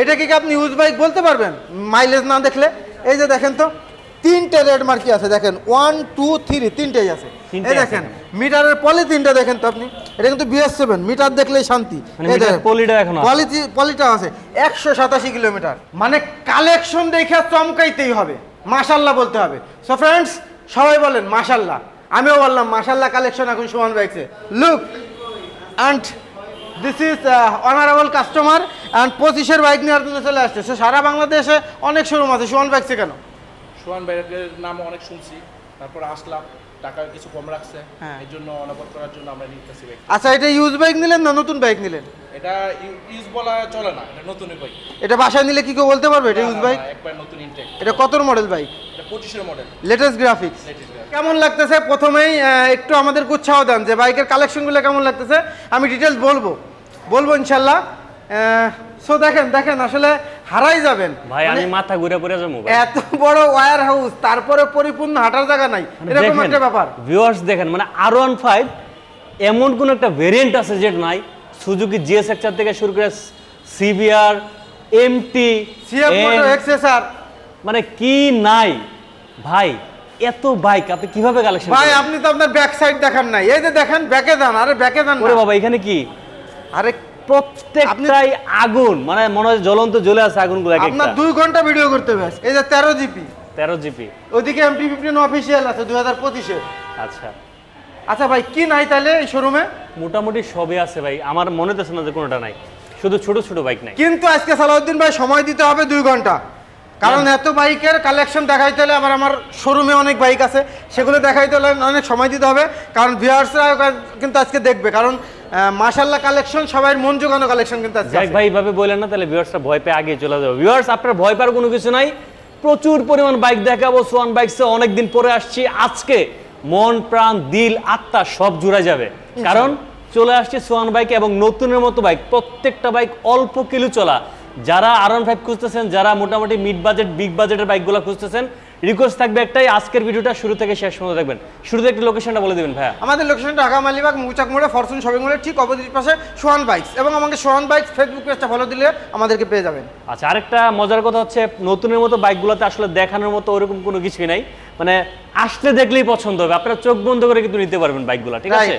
এটা কি আপনি ইউজ বাইক বলতে পারবেন? মাইলেজ না দেখলে? এই যে দেখেন তো তিনটে রেড মার্কি আছে দেখেন ওয়ান টু থ্রি তিনটেই আছে। তিনটে এই দেখেন মিটারের পলিথিনটা দেখেন তো আপনি। এটা কিন্তু বিএস সেভেন মিটার দেখলেই শান্তি। পলিটা এখনও। পলিথি পলিটা আছে একশো সাতাশি কিলোমিটার। মানে কালেকশন দেখে চমকাইতেই হবে। মাশাল্লাহ বলতে হবে। সো ফ্রেন্ডস সবাই বলেন মাশাল্লাহ। আমিও বললাম মাশাল্লাহ কালেকশন এখন Suman বাইকসে look and this is honourable customer and পঁচিশের বাইক নিয়ে আপনাদের চলে আসছে। সে সারা বাংলাদেশে অনেক শোরুম আছে। সুমন বাইকসে কেন? সোহান বাইকের নাম অনেক শুনছি। তারপর আসলাম। টাকা কিছু কম রাখছে। হ্যাঁ। এই জন্য অনাপত করার জন্য আমরা নিতেছি বাইক আচ্ছা এটা ইউজ বাইক নিলেন না নতুন বাইক নিলেন? এটা ইউজ বলা চলে না। এটা নতুনই বাইক এটা বাসায় নিলে কি কেউ বলতে পারবে? এটা ইউজ বাইক একবার নতুন ইনটেক এটা কত মডেল বাইক পঁচিশের মডেল লেটেস্ট গ্রাফিক্স কেমন লাগতেছে? প্রথমেই একটু আমাদের উৎসাহ দেন যে বাইকের কালেকশনগুলো কেমন লাগতেছে? আমি ডিটেলস বলব। বলব ইনশাল্লাহ। সো দেখেন দেখেন আসলে হারাই যাবেন। ভাই আমি মানে মাথা ঘুরে পড়ে যাব এত বড় ওয়্যার হাউস তারপরে পরিপূর্ণ হাঁটার জায়গা নাই। এরকম একটা ব্যাপার। ভিউয়ার্স দেখেন মানে আর ওয়ান ফাইভ এমন কোন একটা ভেরিয়েন্ট আছে যেটা নাই সুজুকি জিএস এক্সার থেকে শুরু করে CBR MT CF Moto XSR মানে কি নাই? ভাই এত বাইক আপনি কীভাবে কালেকশন ভাই আপনি তো আপনার ব্যাক সাইড দেখান নাই। এই যে দেখেন ব্যাকে যান আরে ব্যাকে যান ওরে বাবা এখানে কি? আরে প্রত্যেকটাই আগুন মানে মনে হয় জ্বলন্ত জ্বলে আছে আগুনগুলো আপনার দুই ঘণ্টা ভিডিও করতে হবে এই যে তেরো জিপি তেরো জিপি ওদিকে এমটি ফিফটিন অফিসিয়াল আছে দুই হাজার পঁচিশে। আচ্ছা। আচ্ছা ভাই কি নাই তাহলে এই শোরুমে মোটামুটি সবই আছে ভাই। আমার মনে হচ্ছে না যে কোনোটা নাই। শুধু ছোট ছোট বাইক নাই। কিন্তু আজকে সালাউদ্দিন ভাই সময় দিতে হবে দুই ঘণ্টা। কারণ এত বাইকের কালেকশন দেখাইতে হলে আবার আমার শোরুমে অনেক বাইক আছে। সেগুলো দেখাইতে হলে অনেক সময় দিতে হবে। কারণ ভিউয়ার্সরা কিন্তু আজকে দেখবে। কারণ মাশাল্লাহ কালেকশন সবাই মন জোগানো কালেকশন কিন্তু আজকে। ভাই এইভাবে বললেন না তাহলে ভিউয়ার্সরা ভয় পেয়ে আগে চলে যাবে। ভিউয়ার্স আপনার ভয় পাওয়ার কোনো কিছু নাই। প্রচুর পরিমাণ বাইক দেখাবো সোয়ান বাইকসে অনেকদিন পরে আসছি। আজকে মন প্রাণ দিল আত্মা সব জুড়ে যাবে। কারণ চলে আসছে সোয়ান বাইক এবং নতুনের মতো বাইক প্রত্যেকটা বাইক অল্প কিলো চলা। যারা আর ফাইভ খুঁজতেছেন যারা মোটামুটি মিড বাজেট বিগ বাজেটের বাইকগুলো খুঁজতেছেন রিকোয়েস্ট থাকবে একটাই আজকের ভিডিওটা শুরু থেকে শেষ পর্যন্ত দেখবেন। শুরুতে একটু লোকেশনটা বলে দিবেন ভাইয়া। আমাদের লোকেশন ঢাকা মালিবাগ মৌচাক মোড়ে ফরচুন শপিং মলের ঠিক অপোজিট পাশে সোহান বাইকস। এবং আমাকে সোহান বাইকস ফেসবুক পেজটা ফলো দিলে আমাদেরকে পেয়ে যাবেন। আচ্ছা আরেকটা মজার কথা হচ্ছে নতুনের মতো বাইকগুলোতে আসলে দেখানোর মতো ওরকম কোনো কিছুই নাই। মানে আসলে দেখলেই পছন্দ হবে আপনারা চোখ বন্ধ করে কিন্তু নিতে পারবেন বাইকগুলো ঠিক আছে.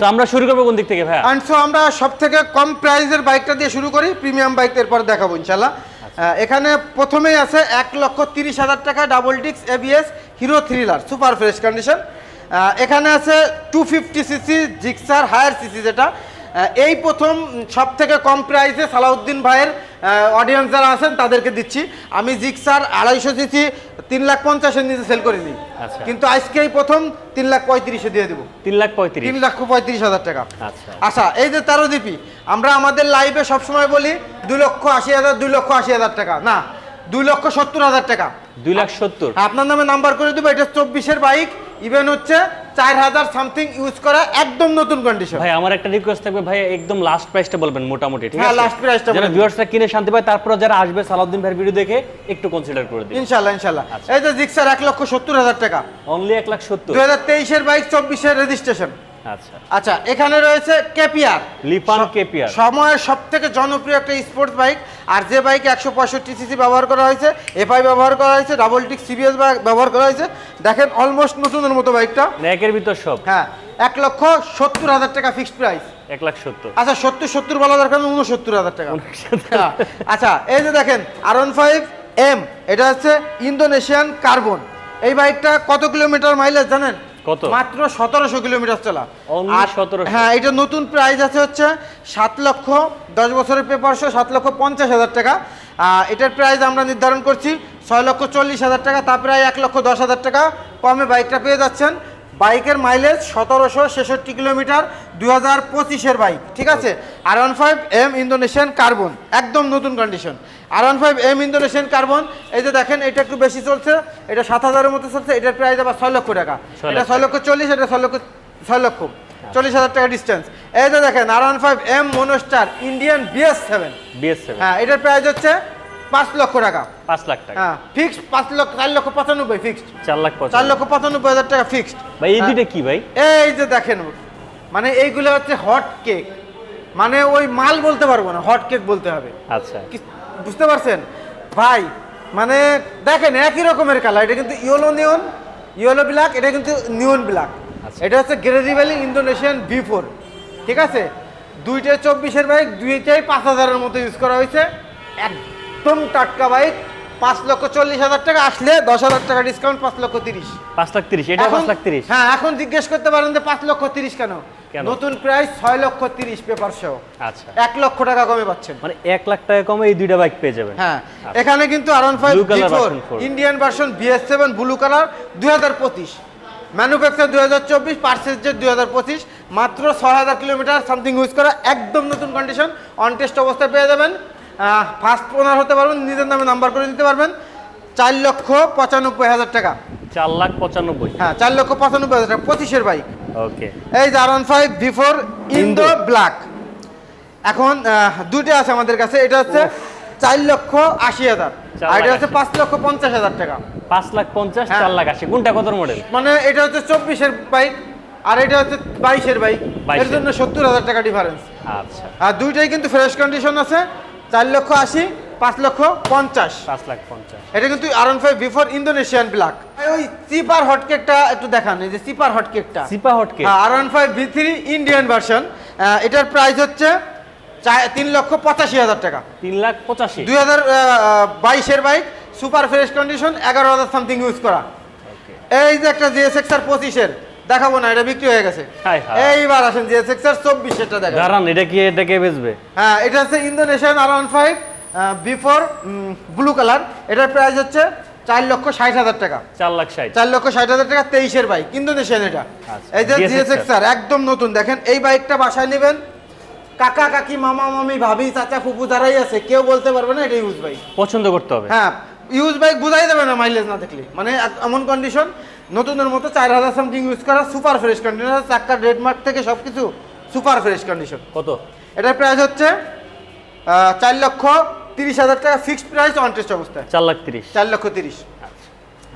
তো আমরা শুরু করব কোন দিক থেকে অ্যান্ড সো আমরা সব থেকে কম প্রাইসের বাইকটা দিয়ে শুরু করি প্রিমিয়াম বাইক এরপর দেখাবো ইনশাল্লাহ আহ, এখানে প্রথমেই আছে এক লক্ষ তিরিশ হাজার টাকা ডাবল ডিক্স ABS Hero Thriller super fresh condition এখানে আছে two fifty CC Gixxer higher CC যেটা। এই প্রথম সব থেকে কম প্রাইসে সালাউদ্দিন ভাইয়ের অডিয়েন্স যারা আছেন তাদেরকে দিচ্ছি। আমি জিক্সার আড়াইশো সিসি তিন লাখ পঞ্চাশের নিচে সেল করিনি। আচ্ছা। কিন্তু আজকেই প্রথম তিন লাখ পঁয়ত্রিশে দিয়ে দেবো। তিন লাখ পঁয়ত্রিশ। তিন লক্ষ পঁয়ত্রিশ হাজার টাকা। আচ্ছা। আচ্ছা এই যে তেরো জিপি আমরা আমাদের লাইভে সবসময় বলি দুই লক্ষ আশি হাজার দুই লক্ষ আশি হাজার টাকা। না দুই লক্ষ সত্তর হাজার টাকা। দুই লাখ সত্তর। আপনার নামে নাম্বার করে দেবো এটা চব্বিশের বাইক ইভেন হচ্ছে চার হাজার সামথিং ইউজ করা একদম নতুন কন্ডিশন ভাই আমার একটা রিকোয়েস্ট থাকবে ভাই একদম লাস্ট প্রাইসটা বলবেন মোটামুটি ঠিক হ্যাঁ, আছে? লাস্ট প্রাইসটা দিন। ভিউয়ার্সরা কিনে শান্তি পায় তারপর যারা আসবে সালাউদ্দিন ভাইয়ের ভিডিও দেখে একটু কনসিডার করে দিন ইনশাআল্লাহ ইনশাল্লাহ আচ্ছা। এই যে জিক্সার এক লক্ষ সত্তর হাজার টাকা। অনলি এক লাখ সত্তর। দু হাজার তেইশের বাইক চব্বিশের রেজিস্ট্রেশন আচ্ছা। আচ্ছা এখানে রয়েছে কেপিআর লিপান কেপিয়ার সময়ের সব থেকে জনপ্রিয় একটা স্পোর্টস বাইক আর যে বাইক একশো পঁয়ষট্টি সিসি ব্যবহার করা হয়েছে এফআই ব্যবহার করা হয়েছে ডাবল টিক সিবিএস ব্যবহার করা হয়েছে। দেখেন অলমোস্ট নতুনের মতো বাইকটা একের ভিতর সব। হ্যাঁ এক লক্ষ সত্তর হাজার টাকা ফিক্সড প্রাইস এক লাখ সত্তর। আচ্ছা সত্তর সত্তর বলা দরকার উনসত্তর হাজার টাকা। হ্যাঁ, আচ্ছা এই যে দেখেন আর ওয়ান ফাইভ এম এটা হচ্ছে ইন্দোনেশিয়ান কার্বন। এই বাইকটা কত কিলোমিটার মাইলেজ জানেন? কত? মাত্র সতেরোশো কিলোমিটার চলা। আর 1700 হ্যাঁ এটা নতুন প্রাইস আছে হচ্ছে সাত লক্ষ দশ বছরের পেপার সহ সাত লক্ষ পঞ্চাশ হাজার টাকা। আর এটার প্রাইস আমরা নির্ধারণ করছি ছয় লক্ষ চল্লিশ হাজার টাকা তা প্রায় এক লক্ষ দশ হাজার টাকা। কমে বাইকটা পেয়ে যাচ্ছেন। বাইকের মাইলেজ সতেরোশো ছেষট্টি কিলোমিটার দুই হাজার পঁচিশের বাইক ঠিক আছে? R one five M Indonesian carbon একদম নতুন condition R one five M Indonesian carbon এই যে দেখেন এটা একটু বেশি চলছে এটা সাত হাজারের মতো চলছে এটার প্রাইস আবার ছয় লক্ষ টাকা। এটা ছয় লক্ষ চল্লিশ এটা ছয় লক্ষ ছয় লক্ষ চল্লিশ হাজার টাকা ডিস্টেন্স এই যে দেখেন R one five M monster Indian BS seven BS seven হ্যাঁ এটার প্রাইস হচ্ছে পাঁচ লক্ষ টাকা। পাঁচ লাখ টাকা। হ্যাঁ ফিক্সড পাঁচ লক্ষ চার লক্ষ পঁচানব্বই ফিক্সড চার লাখ চার লক্ষ পঁচানব্বই হাজার টাকা ফিক্সড ভাই এই দুইটা কি ভাই? এই যে দেখেন মানে এইগুলো হচ্ছে হট কেক মানে ওই মাল বলতে পারব না হট কেক বলতে হবে। আচ্ছা। বুঝতে পারছেন? ভাই মানে দেখেন একই রকমের কালার এটা কিন্তু ইয়েলো নিয়ন ইয়েলো ব্ল্যাক এটা কিন্তু নিয়ন ব্ল্যাক আচ্ছা। এটা হচ্ছে গ্রেজি ভ্যালি ইন্দোনেশিয়ান ভি ফোর ঠিক আছে? দুইটাই চব্বিশের বাইক দুইটাই পাঁচ হাজারের মতো ইউজ করা হয়েছে। একদম টাটকা বাইক পাঁচ লক্ষ চল্লিশ হাজার টাকা আসলে দশ হাজার টাকা ডিসকাউন্ট পাঁচ লক্ষ তিরিশ। পাঁচ লাখ তিরিশ এটা পাঁচ লাখ তিরিশ? হ্যাঁ এখন জিজ্ঞেস করতে পারেন যে পাঁচ লক্ষ তিরিশ কেন? নতুন প্রাইস ছয় লক্ষ তিরিশ পেপার সহ আচ্ছা। এক লক্ষ টাকা কমে পাচ্ছেন। মানে এক লাখ টাকা কমে এই দুইটা বাইক পেয়ে যাবেন। হ্যাঁ এখানে কিন্তু R one five Indian version BS seven blue colour দুই হাজার পঁচিশ। ম্যানুফ্যাকচার দুই হাজার চব্বিশ পার্সেসের দুই হাজার পঁচিশ। মাত্র ছয় হাজার কিলোমিটার সামথিং ইউজ করা একদম নতুন কন্ডিশন অন টেস্ট অবস্থায় পেয়ে যাবেন। ফার্স্ট ওনার হতে পারবেন নিজের নামে নাম্বার করে দিতে পারবেন চার লক্ষ পঁচানব্বই হাজার টাকা। চার লাখ পঁচানব্বই। হ্যাঁ চার লক্ষ পঁচানব্বই হাজার টাকা পঁচিশের বাইক ওকে। এই যে R one five V four Indo black এখন দুইটা আছে আমাদের কাছে এটা হচ্ছে চার লক্ষ আশি হাজার। আর এটা হচ্ছে পাঁচ লক্ষ পঞ্চাশ হাজার টাকা। পাঁচ লাখ পঞ্চাশ হ্যাঁ। চার লাখ আশি। কোনটা কত মডেল মানে এটা হচ্ছে চব্বিশের বাইক আর এটা হচ্ছে বাইশের বাইক এর জন্য সত্তর হাজার টাকা ডিফারেন্স আচ্ছা। আর দুইটাই কিন্তু ফ্রেশ কন্ডিশন আছে। চার লক্ষ আশি পাঁচ লক্ষ পঞ্চাশ। পাঁচ লাখ পঞ্চাশ। এটা কিন্তু R one five V four Indonesian black ওই চিপার হটকেকটা একটু দেখান এই যে চিপার হটকেকটা সিপা হটকে হ্যাঁ R one five V three Indian version এটার প্রাইস হচ্ছে তিন লক্ষ পঁচাশি হাজার টাকা। তিন লাখ পঁচাশি। দুই হাজার বাইশের বাইক সুপার ফ্রেশ কন্ডিশন এগারো হাজার সামথিং ইউজ করা। এই যে একটা জিএসএক্স আর পঁচিশের। দেখাবো না এটা বিক্রি হয়ে গেছে। এইবার আসেন জিএসএক্স আর চব্বিশেরটা দেখা দাঁড়ান এটা কি এটা কে বেচবে? হ্যাঁ এটা হচ্ছে Indonesian R one five V four blue colour এটার প্রাইস হচ্ছে চার লক্ষ ষাট হাজার টাকা। চার লাখ ষাট। চার লক্ষ ষাট হাজার টাকা তেইশের বাইক ইন্দোনেশিয়ান এটা। আচ্ছা, এই যে GSX জিএসএক্স আর একদম নতুন। দেখেন এই বাইকটা বাসায় নেবেন। কাকা কাকি মামা মামি ভাবি চাচা ফুপু যারাই আছে কেউ বলতে পারবে না এটা ইউজ বাইক পছন্দ করতে হবে। হ্যাঁ ইউজ বাইক বুঝাই দেবে না মাইলেজ না দেখলে। মানে এমন কন্ডিশন নতুনের মতো চার হাজার সামথিং ইউজ করা সুপার ফ্রেশ কন্ডিশন চাক্কার রেড মার্ক থেকে সব কিছু সুপার ফ্রেশ কন্ডিশন কত? এটার প্রাইস হচ্ছে চার লক্ষ তিরিশ হাজার টাকা ফিক্সড প্রাইস অন টেস্ট অবস্থায়। চার লাখ তিরিশ। চার লক্ষ তিরিশ।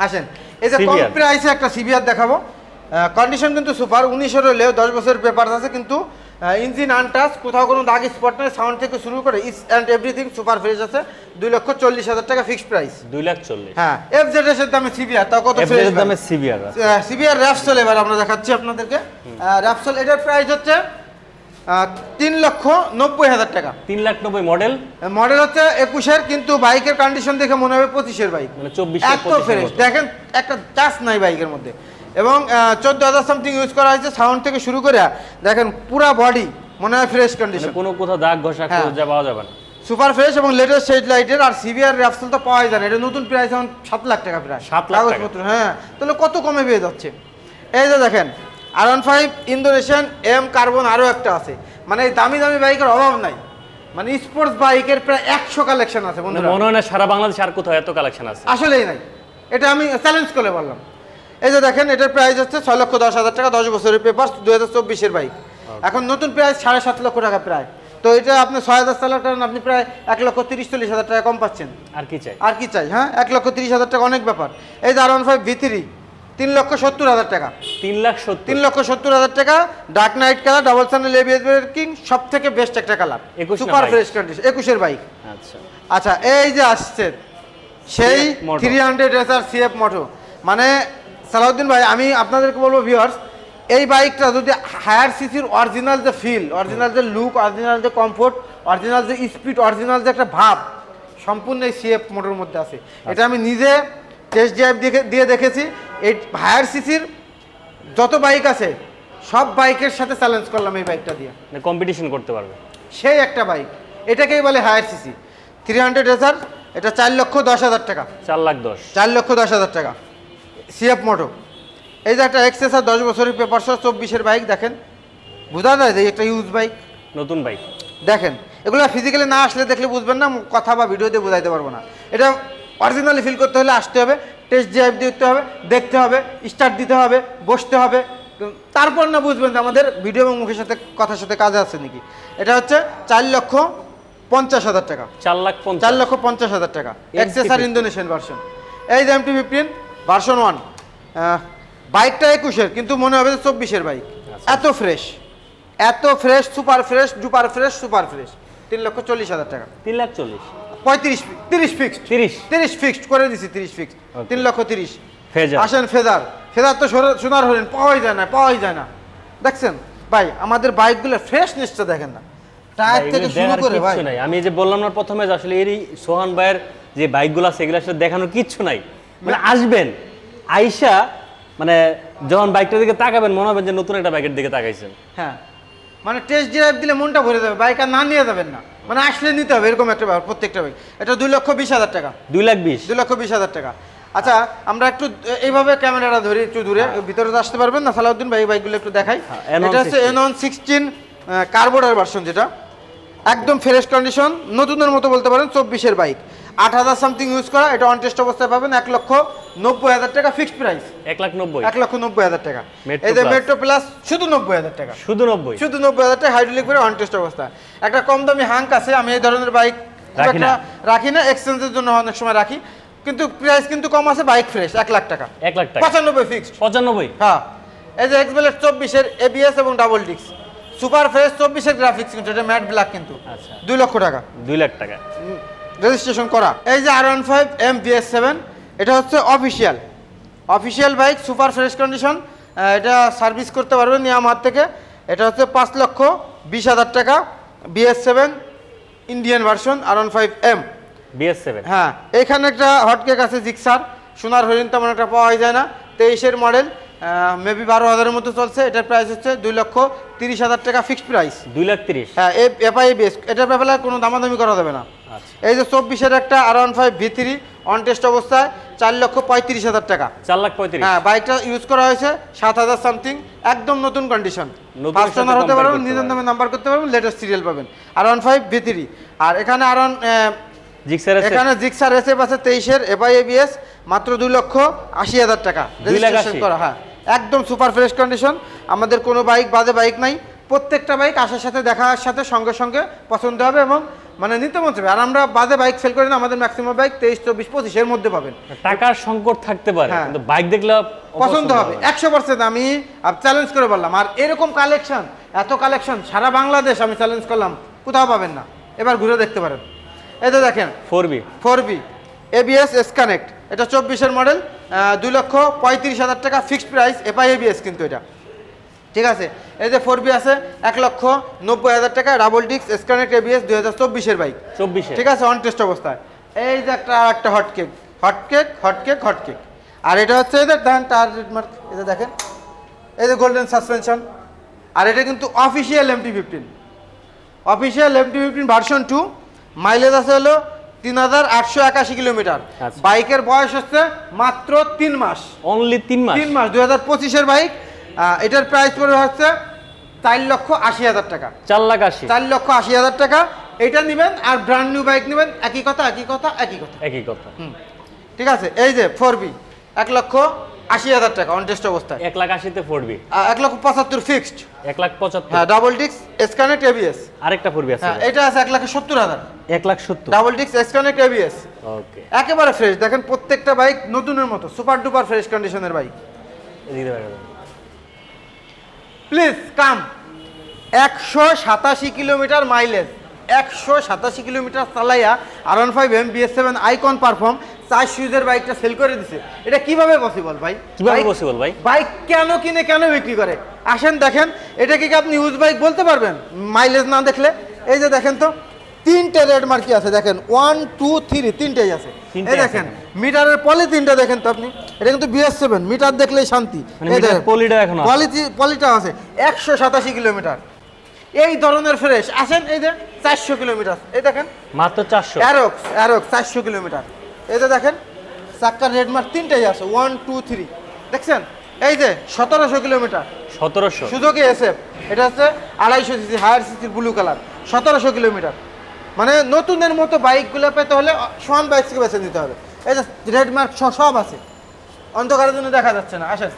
আসেন এই যে কম প্রাইসে একটা সিভিআর দেখাবো। কন্ডিশন কিন্তু সুপার উনিশের হলেও দশ বছরের পেপার আছে কিন্তু ইঞ্জিন আনটাচ কোথাও কোনো দাগ স্পট নেই সাউন্ড থেকে শুরু করে ইস অ্যান্ড এভরিথিং সুপার ফ্রেশ আছে। দুই লক্ষ চল্লিশ হাজার টাকা ফিক্সড প্রাইস দুই লাখ চল্লিশ। হ্যাঁ এফ জেড এর দামে সিবিআর তাও কত ফ্রেশ দামে সিবিআর সিবিআর র্যাপসল এবার আমরা দেখাচ্ছি আপনাদেরকে। র্যাপসল এটার প্রাইস হচ্ছে তিন লক্ষ নব্বই হাজার টাকা। তিন লাখ নব্বই মডেল মডেল হচ্ছে একুশের কিন্তু বাইকের কন্ডিশন দেখে মনে হবে পঁচিশের বাইক মানে চব্বিশ এত ফ্রেশ দেখেন একটা চার্জ নাই বাইকের মধ্যে। এবং চোদ্দ হাজার সামথিং ইউজ করা হয়েছে সাউন্ড থেকে শুরু করে দেখেন পুরা বডি মনে হয় ফ্রেশ কন্ডিশন কোনো কোথাও দাগ ঘষা হ্যাঁ। যা পাওয়া যাবে না। সুপার ফ্রেশ এবং লেটেস্ট হেড লাইটের আর সিবিআর র্যাপসেল তো পাওয়াই যায় না এটা নতুন প্রাইস এখন সাত লাখ টাকা প্রায়। সাত লাখ কাগজপত্র হ্যাঁ। তাহলে কত কমে পেয়ে যাচ্ছে? এই যে দেখেন R one five Indonesian M carbon আরও একটা আছে। মানে এই দামি দামি বাইকের অভাব নাই। মানে স্পোর্টস বাইকের প্রায় একশো কালেকশন আছে মানে মনে হয় না সারা বাংলাদেশ আর কোথাও এত কালেকশন আছে। আসলেই নাই। এটা আমি চ্যালেঞ্জ করে বললাম। এই যে দেখেন এটার প্রাইস হচ্ছে ছয় লক্ষ দশ হাজার টাকা দশ বছরের পেপার দু হাজার চব্বিশের বাইক এখন নতুন প্রাইস সাড়ে সাত লক্ষ টাকা প্রায়। তো এটা আপনি ছয় হাজার চালার টাকা আপনি প্রায় এক লক্ষ তিরিশ চল্লিশ হাজার টাকা কম পাচ্ছেন। আর কি চাই? আর কি চাই হ্যাঁ? এক লক্ষ তিরিশ হাজার টাকা অনেক ব্যাপার। এই যে আর ওয়ান ফাইভ ভিতরি তিন লক্ষ সত্তর হাজার টাকা। তিন লাখ তিন লক্ষ সত্তর হাজার টাকা dark knight colour double channel ABS king সব থেকে বেস্ট একটা কালার 21 সুপার 22? ফ্রেশ কন্ডিশন একুশের বাইক আচ্ছা। আচ্ছা এই যে আসছে সেই। Three hundred SR CF Moto মানে সালাউদ্দিন ভাই আমি আপনাদেরকে বলব ভিউয়ার্স এই বাইকটা যদি হায়ার সিসির অরিজিনাল যে ফিল অরিজিনাল যে লুক অরিজিনাল যে কমফোর্ট অরিজিনাল যে স্পিড অরিজিনাল যে একটা ভাব সম্পূর্ণ এই সিএফ মোটর মধ্যে আছে। এটা আমি নিজে টেস্ট ড্রাইভ দেখে দিয়ে দেখেছি। এই হায়ার সিসির যত বাইক আছে সব বাইকের সাথে চ্যালেঞ্জ করলাম এই বাইকটা দিয়ে। কম্পিটিশন করতে পারবে। সেই একটা বাইক এটাকেই বলে হায়ার সিসি থ্রি হান্ড্রেড এসার এটা চার লক্ষ দশ হাজার টাকা। চার লাখ দশ। চার লক্ষ দশ হাজার টাকা। সিএফ মোটো এই যে একটা এক্সেসার দশ বছরের পেপার সহ চব্বিশের বাইক দেখেন। বোঝা যায় যে একটা ইউজ বাইক নতুন বাইক দেখেন এগুলো ফিজিক্যালি না আসলে দেখলে বুঝবেন না কথা বা ভিডিওতে বোঝাইতে পারব না। এটা অরিজিনালি ফিল করতে হলে আসতে হবে টেস্ট ড্রাইভ দিতে হবে দেখতে হবে স্টার্ট দিতে হবে বসতে হবে। তারপর না বুঝবেন যে আমাদের ভিডিও এবং মুখের সাথে কথার সাথে কাজে আছে নাকি। এটা হচ্ছে চার লক্ষ পঞ্চাশ হাজার টাকা। চার লাখ চার লক্ষ পঞ্চাশ হাজার টাকা। এক্সেসার ইন্দোনেশিয়ান ভার্সন এই যে এমটি ফিফটিন ভার্সন ওয়ান। বাইকটা একুশের কিন্তু মনে হবে চব্বিশের বাইক। এত ফ্রেশ। এত fresh super fresh duper fresh super fresh. তিন লক্ষ চল্লিশ হাজার টাকা। তিন লাখ চল্লিশ। পঁয়ত্রিশ তিরিশ ফিক্সড তিরিশ। তিরিশ ফিক্সড করে দিছি তিরিশ ফিক্সড তিন লক্ষ তিরিশ। আসেন ফেদার ফেদার তো সোনা- সোনার হলেন পাওয়াই যায় না পাওয়াই যায় না। দেখছেন? ভাই আমাদের বাইকগুলো ফ্রেশনেসটা দেখেন না। টায়ার থেকে শুরু করে ভাই। নাই। আমি যে বললাম না প্রথমে যে আসলে এরই সোহান ভাইয়ের যে বাইকগুলো আছে এগুলো আসলে দেখানোর কিচ্ছু নাই। মানে আসবেন আইসা মানে যখন বাইকটার দিকে তাকাবেন মনে হবে যে নতুন একটা বাইকের দিকে তাকাইছেন। হ্যাঁ। মানে টেস্ট ড্রাইভ দিলে মনটা ভরে যাবে বাইক আর না নিয়ে যাবেন না। মানে আসলে নিতে হবে এরকম একটা ব্যাপার প্রত্যেকটা বাইক। এটা দুই লক্ষ বিশ হাজার টাকা। দুই লাখ বিশ? দুই লক্ষ বিশ হাজার টাকা। আচ্ছা আমরা একটু এইভাবে ক্যামেরাটা ধরি একটু দূরে ভিতরে আসতে পারবেন না সালাউদ্দিন ভাই এই বাইকগুলো একটু দেখাই। হ্যাঁ, N1 এটা হচ্ছে N one sixteen carburettor version যেটা। একদম ফ্রেশ কন্ডিশন নতুনের মতো বলতে পারেন চব্বিশের বাইক। আট হাজার সামথিং ইউজ করা এটা অন টেস্ট অবস্থায় পাবেন এক লক্ষ নব্বই হাজার টাকা ফিক্সড প্রাইস এক লাখ নব্বই। এক লক্ষ নব্বই হাজার টাকা। এই যে মেট্রো প্লাস শুধু নব্বই হাজার টাকা। শুধু নব্বই। শুধু নব্বই হাজার টাকা হাইড্রোলিক করে অন টেস্ট অবস্থা। একটা কম দামি হাঙ্ক আছে আমি এই ধরনের বাইক রাখি না। এক্সচেঞ্জের জন্য অনেক সময় রাখি। কিন্তু প্রাইস কিন্তু কম আছে বাইক ফ্রেশ এক লাখ টাকা। এক লাখ টাকা। পঁচানব্বই ফিক্সড পঁচানব্বই। হ্যাঁ। এই যে এক্সবেলেট চব্বিশের এবিএস এবং ডাবল ডিক্স সুপার ফ্রেশ চব্বিশের গ্রাফিক্স কিন্তু এটা ম্যাট ব্ল্যাক কিন্তু। আচ্ছা। দুই লক্ষ টাকা। দুই লাখ টাকা। রেজিস্ট্রেশন করা। এই যে R one five M BS seven এটা হচ্ছে official official bike super fresh condition এটা সার্ভিস করতে পারবেন নিয়ামার থেকে। এটা হচ্ছে পাঁচ লক্ষ বিশ হাজার টাকা BS seven Indian version R one five M BS seven হ্যাঁ এখানে একটা হটকেক আছে জিক্সার সোনার হরিণ তেমন একটা পাওয়া যায় না। তেইশের মডেল মেবি বারো হাজারের মতো চলছে। এটার প্রাইস হচ্ছে দুই লক্ষ তিরিশ হাজার টাকা ফিক্সড প্রাইস দুই লাখ তিরিশ। হ্যাঁ এফআই বেস এটার ব্যাপারে কোনো দামাদামি করা যাবে না। এই যে চব্বিশের একটা R one five V three on test অবস্থায় চার লক্ষ পঁয়ত্রিশ হাজার টাকা। চার লাখ পঁয়ত্রিশ। হ্যাঁ বাইকটা ইউজ করা হয়েছে সাত হাজার সামথিং একদম নতুন কন্ডিশন ফার্স্ট ওনার হতে পারবেন নিজের। নামে নাম্বার করতে পারবেন লেটেস্ট সিরিয়াল পাবেন। R one five V three আর এখানে আর ওয়ান এখানে জিক্সার এসএফ আছে তেইশের এফআই এবিএস মাত্র দুই লক্ষ আশি হাজার টাকা। রেজিস্ট্রেশন করা হ্যাঁ। একদম সুপার ফ্রেশ কন্ডিশন আমাদের কোনো বাইক বাদে বাইক নাই। প্রত্যেকটা বাইক আসার সাথে দেখার সাথে সঙ্গে সঙ্গে পছন্দ হবে এবং মানে নিতে মন চাইবে আর আমরা বাজে বাইক সেল করি না আমাদের ম্যাক্সিমাম বাইক তেইশ চব্বিশ পঁচিশের মধ্যে পাবেন। টাকার সংকট থাকতে পারে হ্যাঁ। কিন্তু বাইক দেখলে পছন্দ হবে। একশো পার্সেন্ট আমি চ্যালেঞ্জ করে বললাম। আর এরকম কালেকশন এত কালেকশন সারা বাংলাদেশ আমি চ্যালেঞ্জ করলাম কোথাও পাবেন না। এবার ঘুরে দেখতে পারেন। এই তো দেখেন four B. Four B ABS S connect এটা চব্বিশের মডেল দুই লক্ষ পঁয়ত্রিশ হাজার টাকা ফিক্সড প্রাইস এফআই এবিএস কিন্তু এটা। ঠিক আছে? এই যে ফোর বি আছে এক লক্ষ নব্বই হাজার টাকা ডাবল ডিক্স এস কানেক্ট এবিএস দুই হাজার চব্বিশের বাইক। চব্বিশে। ঠিক আছে অন টেস্ট অবস্থায়। এই যে একটা আর একটা hot cake hot cake hot cake hot cake আর এটা হচ্ছে এদের দেখেন টার মার্ক এটা দেখেন এই যে গোল্ডেন সাসপেনশন আর এটা কিন্তু official MT fifteen official MT fifteen version two mileage আছে হলো তিন হাজার আটশো একাশি কিলোমিটার। আচ্ছা। বাইকের বয়স হচ্ছে মাত্র তিন মাস। অনলি তিন মাস? তিন মাস দুই হাজার পঁচিশের বাইক। এটার প্রাইস পড়ে হচ্ছে চার লক্ষ আশি হাজার টাকা। চার লাখ আশি। চার লক্ষ আশি হাজার টাকা। এটা নেবেন আর ব্র্যান্ড নিউ বাইক নেবেন একই কথা একই কথা একই কথা। একই কথা। হুম। ঠিক আছে এই যে ফোর বি এক লক্ষ আশি হাজার টাকা অন টেস্ট অবস্থায়। এক লাখ আশিতে ফোর বি এক লক্ষ পঁচাত্তর ফিক্সড এক লাখ পঁচাত্তর। হ্যাঁ ডাবল ডিক্স এসকানেক্ট এবিএস আরেকটা ফোর বি আছে। হ্যাঁ এটা আছে এক লাখ সত্তর হাজার। এক লাখ সত্তর। ডাবল ডিক্স এসকানেক্ট এবিএস ওকে একেবারে ফ্রেশ দেখেন প্রত্যেকটা বাইক নতুনের মতো সুপার ডুপার ফ্রেশ কন্ডিশনের বাইক। Please come. একশো সাতাশি কিলোমিটার মাইলেজ একশো সাতাশি কিলোমিটার চালাইয়া R one five M BS seven icon perform চার সুইজের বাইকটা সেল করে দিছে। এটা কীভাবে পসিবল ভাই? কীভাবে possible ভাই? বাইক কেন কিনে কেন বিক্রি করে? আসেন দেখেন এটা কি আপনি ইউজ বাইক বলতে পারবেন? মাইলেজ না দেখলে এই যে দেখেন তো তিনটে রেড মার্কি আছে দেখেন ওয়ান টু থ্রি তিনটেই আছে। এই দেখেন মিটারের পলি তিনটা দেখেন তো আপনি। এটা কিন্তু বিএস সেভেন মিটার দেখলেই শান্তি। মানে পলিটা এখনও আছে। পলিটা আছে একশো সাতাশি কিলোমিটার। এই ধরনের ফ্রেশ আসেন এই যে চারশো কিলোমিটার। এই দেখেন মাত্র চারশো। অ্যারোক্স অ্যারোক্স চারশো কিলোমিটার। এই যে দেখেন চাক্কার রেডমার্ক তিনটাই আছে ওয়ান টু থ্রি দেখছেন? এই যে সতেরোশো কিলোমিটার। সতেরোশো। সুযোগে এসএফ এটা হচ্ছে আড়াইশো সিসি হায়ার সিসির ব্লু কালার সতেরোশো কিলোমিটার। মানে নতুনের মতো বাইকগুলো পেতে হলে সোয়ান বাইক থেকে বেছে নিতে হবে। এই যে রেডমার্ক সব আছে। অন্ধকারের জন্য দেখা যাচ্ছে না। আসেন।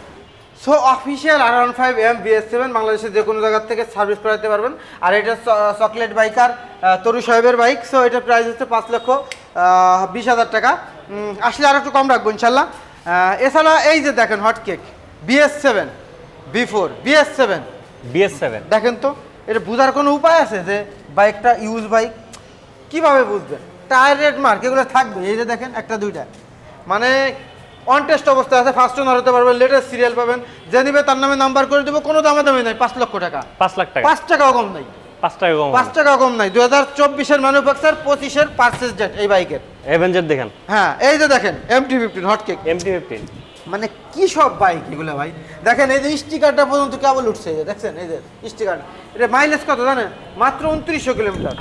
So official R one five M BS seven বাংলাদেশের যে কোনো জায়গার থেকে সার্ভিস করাতে পারবেন। আর এটা চকলেট বাইক আর তরু সাহেবের বাইক সো এটার প্রাইস হচ্ছে পাঁচ লক্ষ বিশ হাজার টাকা। আসলে আর একটু কম রাখব ইনশাল্লাহ। এছাড়া এই যে দেখেন hot cake BS seven B four BS seven BS seven দেখেন তো এটা বোঝার কোনো উপায় আছে যে বাইকটা ইউজ বাইক কীভাবে বুঝবেন? টায়ার রেড মার্ক এগুলো থাকবে। এই যে দেখেন একটা দুইটা। মানে অন টেস্ট অবস্থায় আছে ফার্স্ট ওনার হতে পারবেন লেটেস্ট সিরিয়াল পাবেন। যে নিবে তার নামে নাম্বার করে দেবো কোনো দামে দামি নাই পাঁচ লক্ষ টাকা। পাঁচ লাখ টাকা। পাঁচ টাকাও কম নাই। পাঁচ টাকা কম পাঁচ টাকাও কম নাই। দু হাজার চব্বিশের ম্যানুফ্যাকচার পঁচিশের পার্সেস জেট এই বাইকের অ্যাভেঞ্জার দেখেন। হ্যাঁ এই যে দেখেন M T fifteen hotcake MT fifteen মানে কি সব বাইক এগুলো ভাই? দেখেন এই যে স্টিকারটা পর্যন্ত কেবল উঠছে এই যে দেখছেন? এই যে স্টিকার এটা মাইলেজ কত জানেন? মাত্র উনত্রিশশো কিলোমিটার।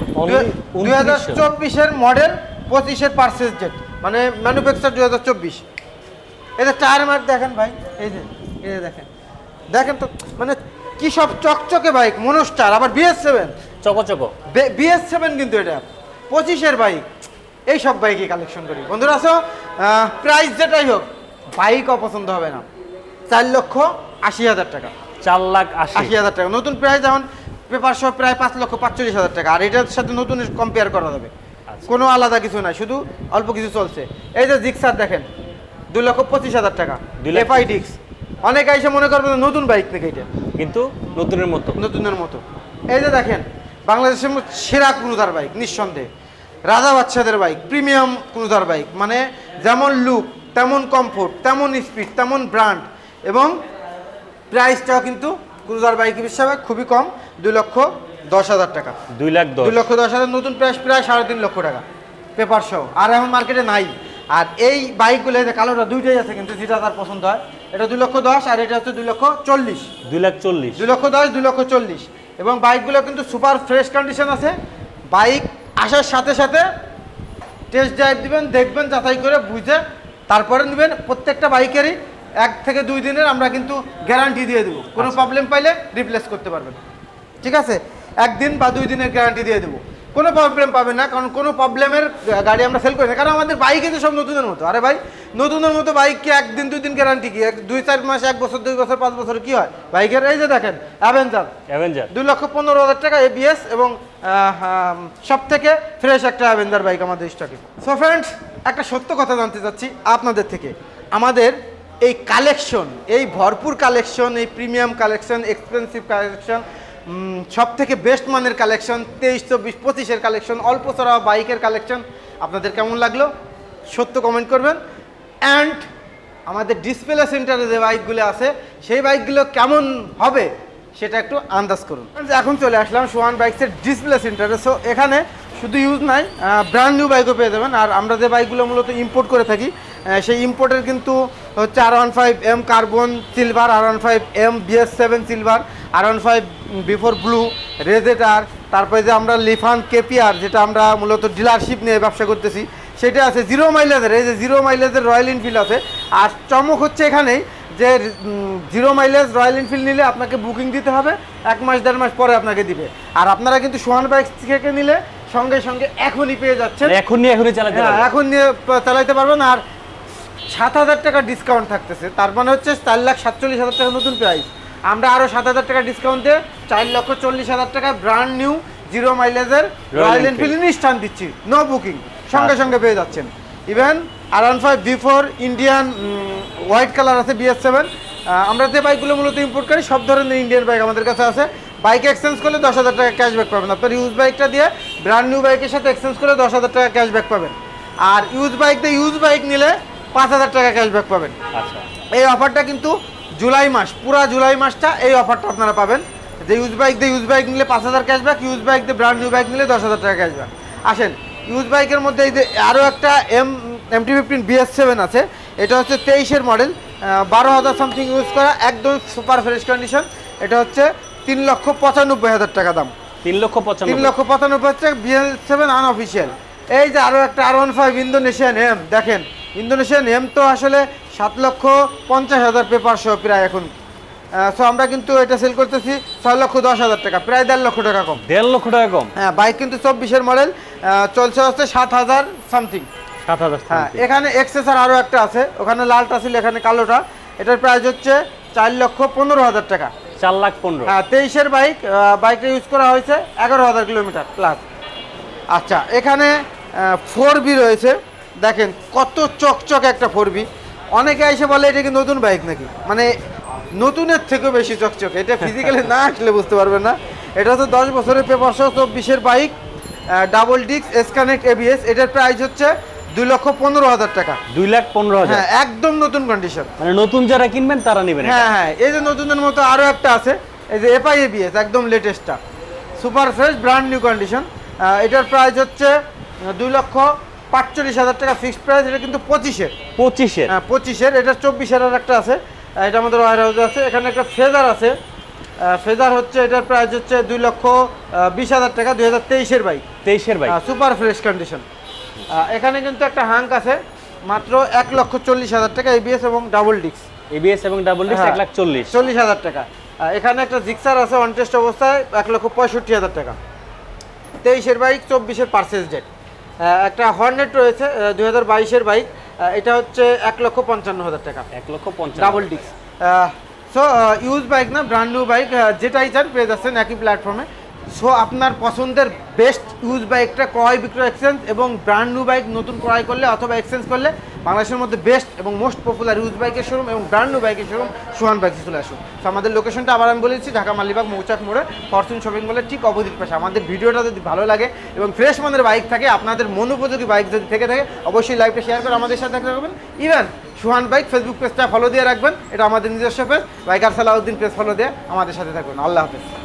দুই হাজার 2900 চব্বিশের মডেল পঁচিশের পার্সেস জেট মানে ম্যানুফ্যাকচার দুই হাজার চব্বিশ। এই যে টায়ার মার্ক দেখেন ভাই। এই যে এই যে দেখেন। দেখেন তো মানে কি সব চকচকে বাইক মনোস্টার আবার বিএস সেভেন চকো চকো বিএস সেভেন কিন্তু এটা। পঁচিশের বাইক এই সব বাইকই কালেকশন করি। বন্ধুরা আসো প্রাইস যেটাই হোক বাইকও অপছন্দ হবে না। চার লক্ষ আশি হাজার টাকা। চার লাখ আশি। হাজার টাকা। নতুন প্রাইস যেমন পেপার সহ প্রায় পাঁচ লক্ষ পাঁচচল্লিশ হাজার টাকা। আর এটার সাথে নতুন কম্পেয়ার করা যাবে। আচ্ছা। কোনো আলাদা কিছু নাই শুধু অল্প কিছু চলছে। এই যে জিক্সার দেখেন দুই লক্ষ পঁচিশ হাজার টাকা। এফআই ডিক্স অনেকে এসে মনে করবে নতুন বাইক নাকি এটা। কিন্তু নতুনের মতো। নতুনের মতো। এই যে দেখেন বাংলাদেশের সেরা ক্রুজার বাইক নিঃসন্দেহে। রাজা বাচ্চাদের বাইক প্রিমিয়াম ক্রুজার বাইক মানে যেমন লুক তেমন কমফোর্ট তেমন স্পিড তেমন ব্র্যান্ড এবং প্রাইসটাও কিন্তু ক্রুজার বাইক হিসাবে খুবই কম দুই লক্ষ দশ হাজার টাকা। দুই লাখ দুই লক্ষ দশ হাজার নতুন প্রাইস প্রায় সাড়ে তিন লক্ষ টাকা পেপার সহ আর এখন মার্কেটে নাই। আর এই বাইকগুলো কালোটা দুইটাই আছে কিন্তু যেটা তার পছন্দ হয় এটা দুই লক্ষ দশ আর এটা হচ্ছে দুই লক্ষ চল্লিশ। দুই লাখ চল্লিশ। দুই লক্ষ দশ দুই লক্ষ চল্লিশ। এবং বাইকগুলো কিন্তু সুপার ফ্রেশ কন্ডিশন আছে। বাইক আসার সাথে সাথে টেস্ট ড্রাইভ দিবেন দেখবেন যাচাই করে বুঝে তারপরে নেবেন প্রত্যেকটা বাইকেরই এক থেকে দুই দিনের আমরা কিন্তু গ্যারান্টি দিয়ে দেবো। কোনো প্রবলেম পাইলে রিপ্লেস করতে পারবেন। ঠিক আছে? একদিন বা দুই দিনের গ্যারান্টি দিয়ে দেবো। কোনো প্রবলেম পাবেন না কারণ কোনো প্রবলেমের গাড়ি আমরা সেল করি না। কারণ আমাদের বাইকে তো সব নতুনের মতো। আরে ভাই নতুনের মতো বাইককে একদিন দুই দিন গ্যারান্টি কি? এক দুই চার মাস এক বছর দুই বছর পাঁচ বছর কি হয়? বাইকের এই যে দেখেন অ্যাভেঞ্জার অ্যাভেঞ্জার দুই লক্ষ পনেরো হাজার টাকা এবিএস এবং সব থেকে ফ্রেশ একটা অ্যাভেঞ্জার বাইক আমাদের স্টকে সো ফ্রেন্ডস একটা সত্য কথা জানতে চাচ্ছি আপনাদের থেকে। আমাদের এই কালেকশন এই ভরপুর কালেকশন এই প্রিমিয়াম কালেকশন এক্সপেন্সিভ কালেকশন সব থেকে বেস্ট মানের কালেকশন তেইশ, চব্বিশ, পঁচিশের কালেকশন অল্প চড়া বাইকের কালেকশন আপনাদের কেমন লাগল? সত্য কমেন্ট করবেন। অ্যান্ড আমাদের ডিসপ্লে সেন্টারে যে বাইকগুলো আছে, সেই বাইকগুলো কেমন হবে সেটা একটু আন্দাজ করুন। এখন চলে আসলাম সোয়ান বাইকসের ডিসপ্লে সেন্টারে সো এখানে শুধু ইউজ নাই ব্র্যান্ড নিউ বাইকও পেয়ে যাবেন। আর আমরা যে বাইকগুলো মূলত ইম্পোর্ট করে থাকি সেই ইম্পোর্টের কিন্তু হচ্ছে R one five M carbon silver R one five M BS seven silver R one five V four blue রেজেটার তারপরে যে আমরা লিফান কেপিআর যেটা আমরা মূলত ডিলারশিপ নিয়ে ব্যবসা করতেছি, সেটা আছে জিরো মাইলেজের এই যে জিরো মাইলেজের রয়্যাল এনফিল্ড আছে। আর চমক হচ্ছে এখানেই যে জিরো মাইলেজ রয়্যাল এনফিল্ড নিলে আপনাকে বুকিং দিতে হবে, এক মাস, দেড় মাস পরে আপনাকে দিবে। আর আপনারা কিন্তু সোহান বাইক থেকে নিলে সঙ্গে সঙ্গে এখনই পেয়ে যাচ্ছেন। এখনই এখনই চালাতে হ্যাঁ, পারবেন। এখন নিয়ে চালাইতে পারবেন আর সাত হাজার টাকা ডিসকাউন্ট থাকতেছে। তার মানে হচ্ছে চার লাখ সাতচল্লিশ হাজার টাকা নতুন প্রাইস আমরা আরও সাত হাজার টাকা ডিসকাউন্ট দিয়ে চার লক্ষ চল্লিশ হাজার টাকা ব্র্যান্ড নিউ জিরো মাইলেজের রয়্যাল। এনফিল্ড ইনস্টান দিচ্ছি। নো বুকিং সঙ্গে আচ্ছা। সঙ্গে পেয়ে যাচ্ছেন। Even R one five V four Indian white colour আছে বিএস সেভেন আমরা যে বাইকগুলো মূলত ইম্পোর্ট করি সব ধরনের ইন্ডিয়ান বাইক আমাদের কাছে আছে। বাইক এক্সচেঞ্জ করলে দশ হাজার টাকা ক্যাশব্যাক পাবেন। আপনার ইউজ বাইকটা দিয়ে ব্র্যান্ড নিউ বাইকের সাথে এক্সচেঞ্জ করে দশ হাজার টাকা ক্যাশব্যাক পাবেন। আর ইউজ বাইক দিয়ে ইউজ বাইক নিলে পাঁচ হাজার টাকা ক্যাশব্যাক পাবেন। আচ্ছা। এই অফারটা কিন্তু জুলাই মাস পুরা জুলাই মাসটা এই অফারটা আপনারা পাবেন। যে ইউজ বাইক দিয়ে ইউজ বাইক নিলে পাঁচ হাজার ক্যাশব্যাক ইউজ বাইক দিয়ে ব্র্যান্ড নিউ বাইক নিলে দশ হাজার টাকা ক্যাশব্যাক আসেন ইউজ বাইকের মধ্যে এই যে আরও একটা M M T fifteen BS seven আছে এটা হচ্ছে তেইশের মডেল বারো হাজার সামথিং ইউজ করা একদম সুপার ফ্রেশ কন্ডিশন এটা হচ্ছে তিন লক্ষ পঁচানব্বই হাজার টাকা দাম। তিন লক্ষ তিন লক্ষ পঁচানব্বই হচ্ছে বিএল সেভেন আনঅফিসিয়াল এই যে আরও একটা R one five Indonesian M দেখেন ইন্দোনেশিয়ান এম তো আসলে সাত লক্ষ পঞ্চাশ হাজার পেপার সহ প্রায় এখন। সো আমরা কিন্তু এটা সেল করতেছি ছয় লক্ষ দশ হাজার টাকা প্রায় দেড় লক্ষ টাকা কম। দেড় লক্ষ টাকা কম? হ্যাঁ বাইক কিন্তু চব্বিশের মডেল চলছে হচ্ছে সাত হাজার সামথিং সাত হাজার হ্যাঁ। এখানে এক্সেসার আরও একটা আছে ওখানে লালটা ছিল এখানে কালোটা। এটার প্রাইস হচ্ছে চার লক্ষ পনেরো হাজার টাকা। চার লাখ পনেরো। হ্যাঁ তেইশের বাইক বাইকটা ইউজ করা হয়েছে এগারো হাজার কিলোমিটার প্লাস আচ্ছা এখানে ফোর বি রয়েছে। দেখেন, কত চকচক একটা ফোর বি অনেকে এসে বলে, এটা কি নতুন বাইক নাকি? মানে নতুনের থেকেও বেশি চকচক। এটা ফিজিক্যালি না আসলে বুঝতে পারবেন না। এটা হচ্ছে দশ বছরের পেপার সহ চব্বিশের বাইক ডাবল ডিক্স এস কানেক্ট এবিএস এটার প্রাইস হচ্ছে দুই লক্ষ পনেরো হাজার টাকা। দুই লাখ পনেরো হাজার? হ্যাঁ একদম নতুন কন্ডিশন মানে নতুন যারা কিনবেন তারা নেবেন হ্যাঁ হ্যাঁ এই যে নতুনদের মতো আরও একটা আছে এই যে এফআই এবিএস একদম লেটেস্টটা super fresh brand new condition এটার প্রাইস হচ্ছে দুই লক্ষ পাঁচচল্লিশ হাজার টাকা ফিক্সড প্রাইস এটা কিন্তু পঁচিশের। পঁচিশের? হ্যাঁ পঁচিশের এটা চব্বিশের আর একটা আছে। এটা আমাদের ওয়ার হাউসে আছে এখানে একটা ফেজার আছে। ফেজার হচ্ছে এটার প্রাইস হচ্ছে দুই লক্ষ বিশ হাজার টাকা দুই হাজার তেইশের বাইক তেইশের বাইক সুপার ফ্রেশ কন্ডিশন এখানে কিন্তু একটা হাঙ্ক আছে মাত্র এক লক্ষ চল্লিশ হাজার টাকা এবিএস এবং ডাবল ডিক্স এবিএস এবং ডাবল ডিস্ক হ্যাঁ। এক লাখ চল্লিশ। চল্লিশ হাজার টাকা। এখানে একটা জিক্সার আছে অন টেস্ট অবস্থায় এক লক্ষ পঁয়ষট্টি হাজার টাকা। তেইশের বাইক চব্বিশের পার্সেস ডেট একটা হর্নেট রয়েছে দুই হাজার বাইশের বাইক। এটা হচ্ছে এক লক্ষ পঞ্চান্ন হাজার টাকা। এক লক্ষ পঞ্চাশ ডাবল ডিক্স সো ইউজ বাইক না ব্র্যান্ড নিউ বাইক যেটাই চান পেয়ে যাচ্ছেন একই প্ল্যাটফর্মে সো আপনার পছন্দের বেস্ট ইউজ বাইকটা ক্রয় বিক্রয় এক্সচেঞ্জ এবং ব্র্যান্ড নিউ বাইক নতুন ক্রয় করলে অথবা এক্সচেঞ্জ করলে বাংলাদেশের মধ্যে বেস্ট এবং মোস্ট পপুলার ইউজ বাইকের শোরুম এবং ব্র্যান্ড নিউ বাইকের শোরুম সুহান বাইকে চলে আসুন। তো আমাদের লোকেশনটা আবার আমি বলেছি, ঢাকা মালিবাগ মৌচাক মোড়ে, ফরচুন শপিং মলের ঠিক অপোজিট পাশে। আমাদের ভিডিওটা যদি ভালো লাগে এবং ফ্রেশ মানের বাইক থাকে, আপনাদের মনোপযোগী বাইক যদি থেকে থাকে, অবশ্যই লাইভটা শেয়ার করে আমাদের সাথে দেখা করবেন। ইভেন সুহান বাইক ফেসবুক পেজটা ফলো দিয়ে রাখবেন, এটা আমাদের নিজস্ব page biker Salauddin page follow দিয়ে আমাদের সাথে থাকবেন আল্লাহ হাফেজ।